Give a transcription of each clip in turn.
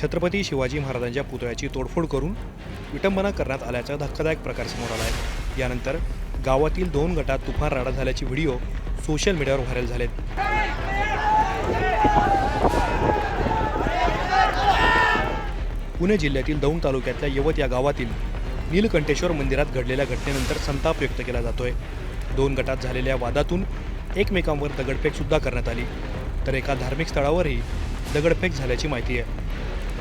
छत्रपती शिवाजी महाराजांच्या पुतळ्याची तोडफोड करून विटंबना करण्यात आल्याचा धक्कादायक प्रकार समोर आला आहे यानंतर गावातील दोन गटात तुफान राडा झाल्याचे व्हिडिओ सोशल मीडियावर व्हायरल झालेत. पुणे जिल्ह्यातील दौंड तालुक्यातल्या यवत या गावातील नीलकंठेश्वर मंदिरात घडलेल्या घटनेनंतर संताप व्यक्त केला जातोय. दोन गटात झालेल्या वादातून एकमेकांवर दगडफेक सुद्धा करण्यात आली. तर एका धार्मिक स्थळावरही दगडफेक झाल्याची माहिती आहे.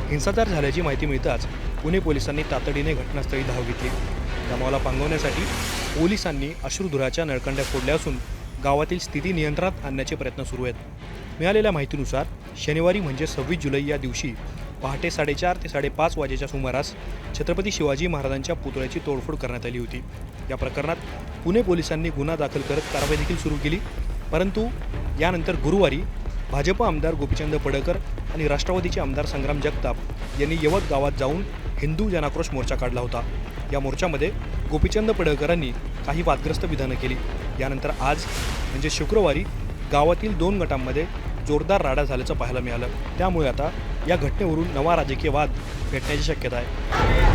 हिंसाचार झाल्याची माहिती मिळताच पुणे पोलिसांनी तातडीने घटनास्थळी धाव घेतली. जमावाला पांगवण्यासाठी पोलिसांनी अश्रुधुराच्या नळकंड्या फोडल्या असून गावातील स्थिती नियंत्रणात आणण्याचे प्रयत्न सुरू आहेत. मिळालेल्या माहितीनुसार शनिवारी म्हणजे सव्वीस जुलै या दिवशी पहाटे साडेचार ते साडेपाच वाजेच्या सुमारास छत्रपती शिवाजी महाराजांच्या पुतळ्याची तोडफोड करण्यात आली होती. या प्रकरणात पुणे पोलिसांनी गुन्हा दाखल करत कारवाई देखील सुरू केली. परंतु यानंतर गुरुवारी भाजप आमदार गोपीचंद पडळकर आणि राष्ट्रवादीचे आमदार संग्राम जगताप यांनी यवत गावात जाऊन हिंदू जनाक्रोश मोर्चा काढला होता. या मोर्चामध्ये गोपीचंद पडळकरांनी काही वादग्रस्त विधानं केली. यानंतर आज म्हणजे शुक्रवारी गावातील दोन गटांमध्ये जोरदार राडा झाल्याचं पाहायला मिळालं. त्यामुळे आता या घटनेवरून नवा राजकीय वाद पेटण्याची शक्यता आहे.